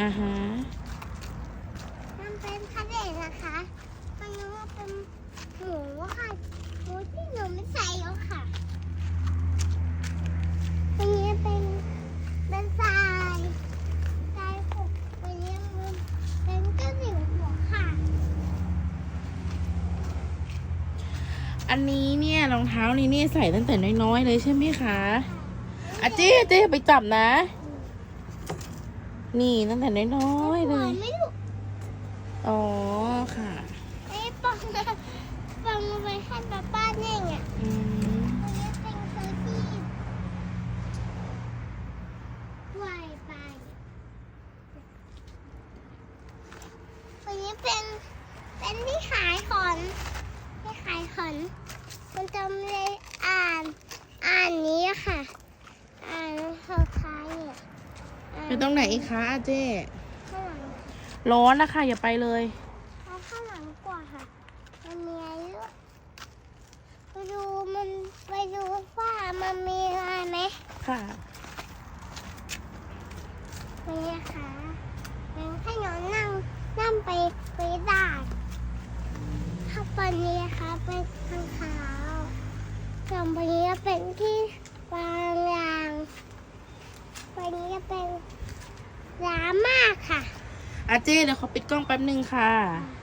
อ่าฮะมันเป็นพาเลทนะคะ มันนึกว่าเป็นหมูค่ะหมูที่หนูไม่ใส่แล้วค่ะอันนี้เป็นเป็นทรายทรายหกอันนี้มันเป็นเจ้าหญิงหัวค่ะ อันนี้เนี่ยรองเท้านี้เนี่ยใส่ตั้งแต่น้อยๆเลยใช่ไหมคะอาเจ๊เจ๊อย่าไปจับนะ นี่ตั้งแต่น้อยๆเลยไม่รู้อ๋อค่ะไอ้ปองนะปองมาไปให้ป้าป้าเนี่ยไงอืมอันนี้เป็นซื้อที่ไหวไปอันนี้เป็นเป็นที่ขายของที่ขายของมันจะมีอ่าน อ่านนี้อะค่ะ อ่านเขาขายเนี่ย อ่านไปตรงไหนอีกคะอาเจ๊ข้างหลังร้อนนะคะอย่าไปเลย เอาข้างหลังกว่าค่ะ มันมีอะไรด้วยไปดูมันไปดูว่ามันมีอะไรไหมค่ะนี่ค่ะมันให้หนูนั่งนั่งไปไปได้ข้างบนนี้นะคะเป็นข้างขาวส่วนบนนี้เป็นที่วางยางบนนี้จะเป็น ร้ามากค่ะอาเจ้เดี๋ยวขอปิดกล้องแป๊บนึงค่งค่ะ